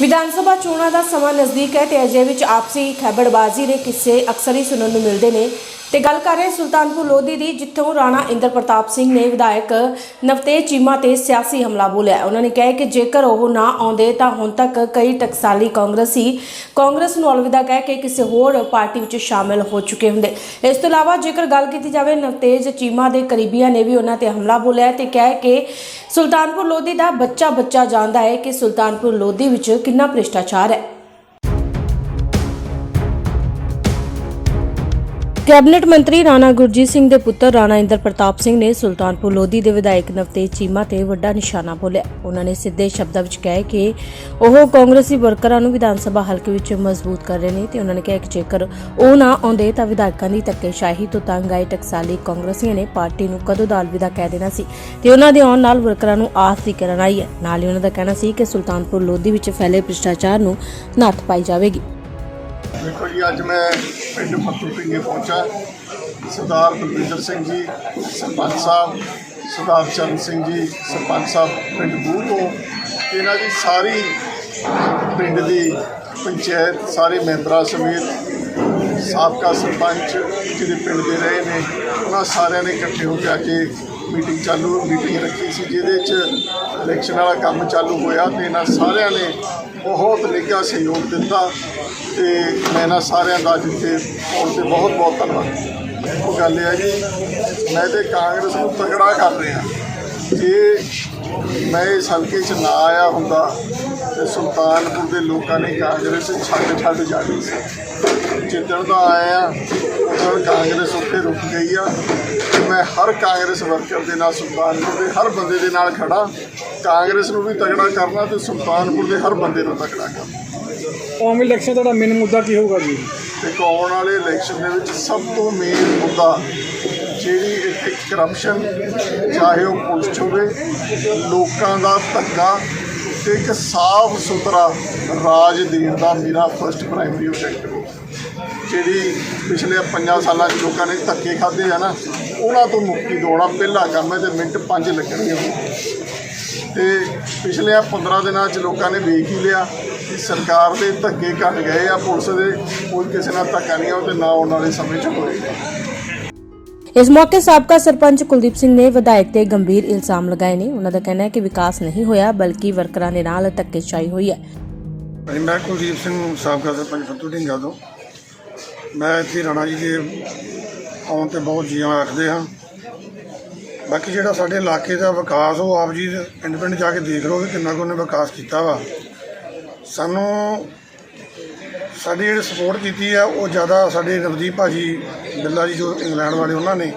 ਵਿਧਾਨ ਸਭਾ ਚੋਣਾਂ ਦਾ ਸਮਾਂ ਨਜ਼ਦੀਕ ਹੈ ਤੇ ਅਜੇ ਵਿੱਚ ਆਪਸੀ ਖੈਬੜਬਾਜ਼ੀ ਦੇ ਕਿੱਸੇ ਅਕਸਰ ਹੀ ਸੁਣਨ ਨੂੰ ਮਿਲਦੇ ਨੇ। ਤੇ ਗੱਲ ਕਰ ਰਹੇ ਸੁਲਤਾਨਪੁਰ ਲੋਧੀ ਦੀ, ਜਿੱਥੋਂ ਰਾਣਾ ਇੰਦਰ ਪ੍ਰਤਾਪ ਸਿੰਘ ਨੇ ਵਿਧਾਇਕ ਨਵਤੇਜ ਚੀਮਾ ਤੇ ਸਿਆਸੀ ਹਮਲਾ ਬੋਲਿਆ ਉਹਨਾਂ ਨੇ ਕਿਹਾ ਕਿ ਜੇਕਰ ਉਹ ਨਾ ਆਉਂਦੇ ਤਾਂ ਹੁਣ ਤੱਕ ਕਈ ਟਕਸਾਲੀ ਕਾਂਗਰਸੀ ਕਾਂਗਰਸ ਨੂੰ ਅਲਵਿਦਾ ਕਹਿ ਕੇ ਕਿਸੇ ਹੋਰ ਪਾਰਟੀ ਵਿੱਚ ਸ਼ਾਮਿਲ ਹੋ ਚੁੱਕੇ ਹੁੰਦੇ। ਇਸ ਤੋਂ ਇਲਾਵਾ ਜੇਕਰ ਗੱਲ ਕੀਤੀ ਜਾਵੇ, ਨਵਤੇਜ ਚੀਮਾ ਦੇ ਕਰੀਬੀਆਂ ਨੇ ਵੀ ਉਹਨਾਂ ਤੇ ਹਮਲਾ ਬੋਲਿਆ ਤੇ ਕਹਿ ਕਿ ਸੁਲਤਾਨਪੁਰ ਲੋਧੀ ਦਾ ਬੱਚਾ ਬੱਚਾ ਜਾਣਦਾ ਹੈ ਕਿ ਸੁਲਤਾਨਪੁਰ ਲੋਧੀ ਵਿੱਚ ਕਿੰਨਾ ਭ੍ਰਿਸ਼ਟਾਚਾਰ ਹੈ। ਕੈਬਨਿਟ ਮੰਤਰੀ ਰਾਣਾ ਗੁਰਜੀਤ ਸਿੰਘ ਦੇ ਪੁੱਤਰ ਰਾਣਾ ਇੰਦਰ ਪ੍ਰਤਾਪ ਸਿੰਘ ਨੇ ਸੁਲਤਾਨਪੁਰ ਲੋਧੀ ਦੇ ਵਿਧਾਇਕ ਨਵਤੇਜ ਚੀਮਾ ਤੇ ਵੱਡਾ ਨਿਸ਼ਾਨਾ ਬੋਲਿਆ। ਉਹਨਾਂ ਨੇ ਸਿੱਧੇ ਸ਼ਬਦਾਂ ਵਿੱਚ ਕਿਹਾ ਕਿ ਉਹ ਕਾਂਗਰਸੀ ਵਰਕਰਾਂ ਨੂੰ ਵਿਧਾਨ ਸਭਾ ਹਲਕੇ ਵਿੱਚ ਮਜ਼ਬੂਤ ਕਰ ਰਹੇ ਨੇ ਤੇ ਉਹਨਾਂ ਨੇ ਕਿਹਾ ਕਿ ਜੇਕਰ ਉਹ ਨਾ ਆਉਂਦੇ ਤਾਂ ਵਿਧਾਇਕਾਂ ਦੀ ਧੱਕੇਸ਼ਾਹੀ ਤੋਂ ਤੰਗ ਆਏ ਟਕਸਾਲੀ ਕਾਂਗਰਸੀਆਂ ਨੇ ਪਾਰਟੀ ਨੂੰ ਕਦੋਂ ਦਾ ਅਲਵਿਦਾ ਕਹਿ ਦੇਣਾ ਸੀ ਤੇ ਉਹਨਾਂ ਦੇ ਆਉਣ ਨਾਲ ਵਰਕਰਾਂ ਨੂੰ ਆਸ ਦੀ ਕਰਨ ਆਈ ਹੈ। ਨਾਲ ਹੀ ਉਹਨਾਂ ਦਾ ਕਹਿਣਾ ਸੀ ਕਿ ਸੁਲਤਾਨਪੁਰ ਲੋਧੀ ਵਿੱਚ ਫੈਲੇ ਭ੍ਰਿਸ਼ਟਾਚਾਰ ਨੂੰ ਨੱਥ ਪਾਈ ਜਾਵੇਗੀ। ਦੇਖੋ ਜੀ, ਅੱਜ ਮੈਂ ਪਿੰਡ ਫੱਤੂ ਪਿੰਗੇ ਪਹੁੰਚਾ। ਸਰਦਾਰ ਬਲਵਿੰਦਰ ਸਿੰਘ ਜੀ, ਸਰਪੰਚ ਸਾਹਿਬ, ਸਰਦਾਰ ਚਰਨ ਸਿੰਘ ਜੀ, ਸਰਪੰਚ ਸਾਹਿਬ ਪਿੰਡ ਬੂਹ ਤੋਂ। ਇਹਨਾਂ ਦੀ ਸਾਰੀ ਪਿੰਡ ਦੀ ਪੰਚਾਇਤ, ਸਾਰੇ ਮੈਂਬਰਾਂ ਸਮੇਤ ਸਾਬਕਾ ਸਰਪੰਚ ਜਿਹੜੇ ਪਿੰਡ ਦੇ ਰਹੇ ਨੇ, ਉਹਨਾਂ ਸਾਰਿਆਂ ਨੇ ਇਕੱਠੇ ਹੋ ਕੇ ਅੱਜ ਇਹ ਮੀਟਿੰਗ ਚਾਲੂ ਮੀਟਿੰਗ ਰੱਖੀ ਸੀ, ਜਿਹਦੇ 'ਚ ਇਲੈਕਸ਼ਨ ਵਾਲਾ ਕੰਮ ਚਾਲੂ ਹੋਇਆ ਤੇ ਇਹਨਾਂ ਸਾਰਿਆਂ ਨੇ ਬਹੁਤ ਨਿੱਘਾ ਸਹਿਯੋਗ ਦਿੱਤਾ ਤੇ ਮੈਂ ਇਹਨਾਂ ਸਾਰਿਆਂ ਦਾ ਜਿੱਥੇ ਫੋਨ ਤੇ ਬਹੁਤ ਬਹੁਤ ਧੰਨਵਾਦ। ਉਹ ਗੱਲ ਇਹ ਹੈ ਜੀ, ਮੈਂ ਤੇ ਕਾਂਗਰਸ ਨੂੰ ਤਗੜਾ ਕਰ ਰਿਹਾ। ਜੇ ਮੈਂ ਇਸ ਹਲਕੇ 'ਚ ਨਾ ਆਇਆ ਹੁੰਦਾ ਤੇ ਸੁਲਤਾਨਪੁਰ ਦੇ ਲੋਕਾਂ ਨੇ ਕਾਂਗਰਸ ਛੱਡ ਛੱਡ ਜਾਣੀ ਸੀ। ਜਿੱਦਣ ਦਾ ਆਇਆ ਉਦੋਂ ਕਾਂਗਰਸ ਉੱਥੇ ਰੁਕ ਗਈ ਆ ਮੈਂ ਹਰ ਕਾਂਗਰਸ ਵਰਕਰ ਦੇ ਨਾਲ ਸੁਲਤਾਨਪੁਰ ਦੇ ਹਰ ਬੰਦੇ ਦੇ ਨਾਲ ਖੜਾ। ਕਾਂਗਰਸ ਨੂੰ ਵੀ ਤਗੜਾ ਕਰਨਾ ਤੇ ਸੁਲਤਾਨਪੁਰ ਦੇ ਹਰ ਬੰਦੇ ਨੂੰ ਤਗੜਾ ਕਰਨਾ। ਕੌਮੀ ਇਲੈਕਸ਼ਨ ਤੁਹਾਡਾ ਮੇਨ ਮੁੱਦਾ ਕੀ ਹੋਊਗਾ ਜੀ? ਤੇ ਆਉਣ ਵਾਲੇ ਇਲੈਕਸ਼ਨ ਦੇ ਵਿੱਚ ਸਭ ਤੋਂ ਮੇਨ ਮੁੱਦਾ ਜਿਹੜੀ ਇੱਥੇ ਕਰਪਸ਼ਨ ਚਾਹੇ ਉਹ ਪੁਲਿਸ 'ਚ ਹੋਵੇ, ਲੋਕਾਂ ਦਾ ਧੱਕਾ ਤੇ ਇੱਕ ਸਾਫ਼ ਸੁਥਰਾ ਰਾਜ ਦੇਣ ਦਾ ਮੇਰਾ ਫਰਸਟ ਪ੍ਰਾਇਮਰੀ ਆਬਜੈਕਟਿਵ ਹੈ ਜਿਹੜੀ ਪਿਛਲੇ 5 ਸਾਲਾਂ 'ਚ ਲੋਕਾਂ ਨੇ ਧੱਕੇ ਖਾਦੇ ਆ ਨਾ, ਉਹਨਾਂ ਤੋਂ ਮੁਕਤੀ ਦਿਵਾਉਣਾ ਪਹਿਲਾ ਕੰਮ ਹੈ ਤੇ ਮਿੰਟ 5 ਲੱਗਣਗੇ। ਤੇ ਪਿਛਲੇ 15 ਦਿਨਾਂ 'ਚ ਲੋਕਾਂ ਨੇ ਵੇਖ ਹੀ ਲਿਆ ਕਿ ਸਰਕਾਰ ਦੇ ਧੱਕੇ ਘਟ ਗਏ ਆ, ਪੁਲਿਸ ਦੇ ਕੋਈ ਕਿਸੇ ਨਾਲ ਧੱਕਾ ਨਹੀਂ ਆ, ਉਹ ਤੇ ਨਾ ਆਉਣ ਵਾਲੇ ਸਮੇਂ 'ਚ ਹੋਏਗਾ। ਇਸ ਮੌਕੇ ਸਾਬਕਾ ਸਰਪੰਚ ਕੁਲਦੀਪ ਸਿੰਘ ਨੇ ਵਿਧਾਇਕ ਤੇ ਗੰਭੀਰ ਇਲਜ਼ਾਮ ਲਗਾਏ ਨੇ। ਉਹਨਾਂ ਦਾ ਕਹਿਣਾ ਹੈ ਕਿ ਵਿਕਾਸ ਨਹੀਂ ਹੋਇਆ, ਬਲਕਿ ਵਰਕਰਾਂ ਦੇ ਨਾਲ ਧੱਕੇਸ਼ਾਹੀ ਹੋਈ ਹੈ। ਮੈਂ ਕੁਲਦੀਪ ਸਿੰਘ, ਸਾਬਕਾ ਸਰਪੰਚ ਫੱਤੂ ਢਿੰਗਾ ਤੋਂ। ਮੈਂ ਇੱਥੇ ਰਾਣਾ ਜੀ ਦੇ ਆਉਣ ਤੇ ਬਹੁਤ ਜੀਆਂ ਰੱਖਦੇ ਹਾਂ। ਬਾਕੀ ਜਿਹੜਾ ਸਾਡੇ ਇਲਾਕੇ ਦਾ ਵਿਕਾਸ, ਉਹ ਆਪ ਜੀ ਪਿੰਡ ਪਿੰਡ ਜਾ ਕੇ ਦੇਖ ਲਓ ਕਿ ਕਿੰਨਾ ਕੁ ਉਹਨੇ ਵਿਕਾਸ ਕੀਤਾ ਵਾ। ਸਾਨੂੰ ਸਾਡੀ ਜਿਹੜੀ ਸਪੋਰਟ ਕੀਤੀ ਆ, ਉਹ ਜ਼ਿਆਦਾ ਸਾਡੇ ਨਵਦੀਪ ਭਾਜੀ ਬਿੱਲਾ ਜੀ ਜੋ ਇੰਗਲੈਂਡ ਵਾਲੇ ਉਹਨਾਂ ਨੇ।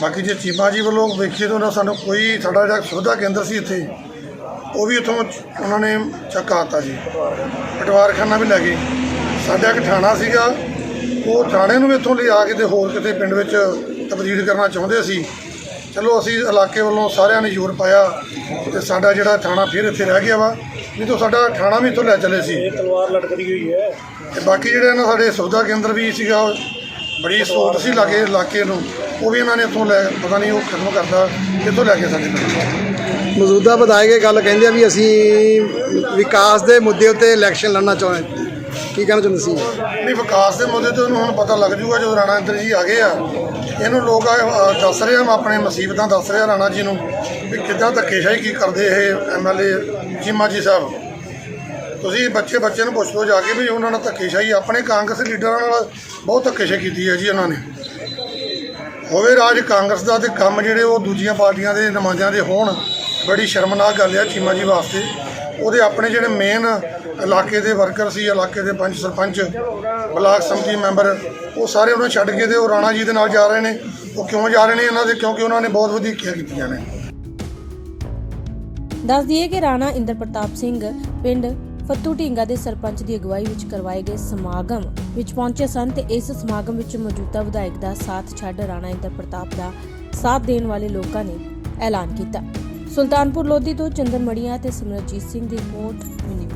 ਬਾਕੀ ਜੇ ਚੀਮਾ ਜੀ ਵੱਲੋਂ ਵੇਖੀਏ ਤਾਂ ਉਹਨਾਂ ਸਾਨੂੰ ਕੋਈ ਸਾਡਾ ਜਿਹੜਾ ਸੁਵਿਧਾ ਕੇਂਦਰ ਸੀ ਇੱਥੇ, ਉਹ ਵੀ ਉੱਥੋਂ ਉਹਨਾਂ ਨੇ ਚੱਕਾਤਾ ਜੀ। ਪਟਵਾਰਖਾਨਾ ਵੀ ਲੈ ਗਏ। ਸਾਡਾ ਇੱਕ ਥਾਣਾ ਸੀਗਾ, ਉਹ ਥਾਣੇ ਨੂੰ ਵੀ ਇੱਥੋਂ ਲਿਆ ਕੇ ਤੇ ਹੋਰ ਕਿਤੇ ਪਿੰਡ ਵਿੱਚ ਤਬਦੀਲ ਕਰਨਾ ਚਾਹੁੰਦੇ ਸੀ। ਚਲੋ ਅਸੀਂ ਇਲਾਕੇ ਵੱਲੋਂ ਸਾਰਿਆਂ ਨੇ ਜ਼ੋਰ ਪਾਇਆ ਤੇ ਸਾਡਾ ਜਿਹੜਾ ਥਾਣਾ ਫਿਰ ਇੱਥੇ ਰਹਿ ਗਿਆ ਵਾ। ਨਹੀਂ ਤਾਂ ਸਾਡਾ ਥਾਣਾ ਵੀ ਇੱਥੋਂ ਲੈ ਚਲੇ ਸੀ। ਤਲਵਾਰ ਲਟਕਦੀ ਹੋਈ ਹੈ। ਤੇ ਬਾਕੀ ਜਿਹੜੇ ਇਹਨਾਂ ਸਾਡੇ ਸੁਵਿਧਾ ਕੇਂਦਰ ਵੀ ਸੀਗਾ ਬੜੀ ਸਹੂਲਤ ਸੀ ਲਾਗੇ ਇਲਾਕੇ ਨੂੰ। ਉਹ ਵੀ ਇਹਨਾਂ ਨੇ ਇੱਥੋਂ ਲੈ ਪਤਾ ਨਹੀਂ ਉਹ ਖਤਮ ਕਰਦਾ ਇੱਥੋਂ ਲੈ ਕੇ ਸਾਡੇ ਪਿੰਡ। ਮੌਜੂਦਾ ਵਿਧਾਇਕ ਇਹ ਗੱਲ ਕਹਿੰਦੇ ਆ ਵੀ ਅਸੀਂ ਵਿਕਾਸ ਦੇ ਮੁੱਦੇ ਉੱਤੇ ਇਲੈਕਸ਼ਨ ਲੜਨਾ ਚਾਹੁੰਦੇ ਕੀ ਕਹਿਣਾ ਚਾਹੁੰਦੇ ਸੀ? ਨਹੀਂ ਵਿਕਾਸ ਦੇ ਮੁੱਦੇ ਤੇ ਉਹਨੂੰ ਹੁਣ ਪਤਾ ਲੱਗ ਜੂਗਾ ਜਦੋਂ ਰਾਣਾ ਇੰਦਰ ਜੀ ਆ ਗਏ ਆ। ਇਹਨੂੰ ਲੋਕ ਆ- ਦੱਸ ਰਹੇ ਆ ਆਪਣੇ ਮੁਸੀਬਤਾਂ ਦੱਸ ਰਹੇ ਆ ਰਾਣਾ ਜੀ ਨੂੰ। ਵੀ ਕਿੱਦਾਂ ਧੱਕੇਸ਼ਾਹੀ ਕੀ ਕਰਦੇ ਇਹ ਐਮਐਲਏ ਚੀਮਾ ਜੀ ਸਾਹਿਬ, ਤੁਸੀਂ ਬੱਚੇ ਬੱਚੇ ਨੂੰ ਪੁੱਛ ਲਓ ਜਾ ਕੇ ਵੀ ਉਹਨਾਂ ਨਾਲ ਧੱਕੇਸ਼ਾਹੀ, ਆਪਣੇ ਕਾਂਗਰਸ ਲੀਡਰਾਂ ਨਾਲ ਬਹੁਤ ਧੱਕੇਸ਼ਾਹੀ ਕੀਤੀ ਹੈ ਜੀ ਉਹਨਾਂ ਨੇ। ਹੋਵੇ ਰਾਜ ਕਾਂਗਰਸ ਦਾ ਤੇ ਕੰਮ ਜਿਹੜੇ ਉਹ ਦੂਜੀਆਂ ਪਾਰਟੀਆਂ ਦੇ ਨੁਮਾਇੰਦਿਆਂ ਦੇ ਹੋਣ, ਬੜੀ ਸ਼ਰਮਨਾਕ ਗੱਲ ਆ ਚੀਮਾ ਜੀ ਵਾਸਤੇ। ਉਹਦੇ ਆਪਣੇ ਜਿਹੜੇ ਮੇਨ ਇਲਾਕੇ ਦੇ ਵਰਕਰ ਸੀ, ਇਲਾਕੇ ਦੇ ਪੰਚ ਸਰਪੰਚ, ਬਲਾਕ ਸਮਿਤੀ ਮੈਂਬਰ, ਉਹ ਸਾਰੇ ਉਹਨਾਂ ਛੱਡ ਕੇ ਤੇ ਉਹ ਰਾਣਾ ਜੀ ਦੇ ਨਾਲ ਜਾ ਰਹੇ ਨੇ। ਉਹ ਕਿਉਂ ਜਾ ਰਹੇ ਨੇ ਇਹਨਾਂ ਦੇ? ਕਿਉਂਕਿ ਉਹਨਾਂ ਨੇ ਬਹੁਤ ਵਧੀਕੀਆਂ ਕੀਤੀਆਂ ਨੇ। ਦੱਸ ਦਈਏ ਕਿ ਰਾਣਾ ਇੰਦਰ ਪ੍ਰਤਾਪ ਸਿੰਘ ਪਿੰਡ ਫੱਤੂ ਢੀਂਗਾ ਦੇ ਸਰਪੰਚ ਦੀ ਅਗਵਾਈ ਵਿੱਚ ਕਰਵਾਏ ਗਏ ਸਮਾਗਮ ਵਿੱਚ ਪਹੁੰਚੇ ਸਨ ਤੇ ਇਸ ਸਮਾਗਮ ਵਿੱਚ ਮੌਜੂਦਾ ਵਿਧਾਇਕ ਦਾ ਸਾਥ ਛੱਡ ਰਾਣਾ ਇੰਦਰ ਪ੍ਰਤਾਪ ਦਾ ਸਾਥ ਦੇਣ ਵਾਲੇ ਲੋਕਾਂ ਨੇ ਐਲਾਨ ਕੀਤਾ। ਸੁਲਤਾਨਪੁਰ ਲੋਧੀ ਤੋਂ ਚੰਦਨ ਮੜੀਆਂ ਤੇ ਸਿਮਰਜੀਤ ਸਿੰਘ ਦੀ ਰਿਪੋਰਟ ਮਿਨੀ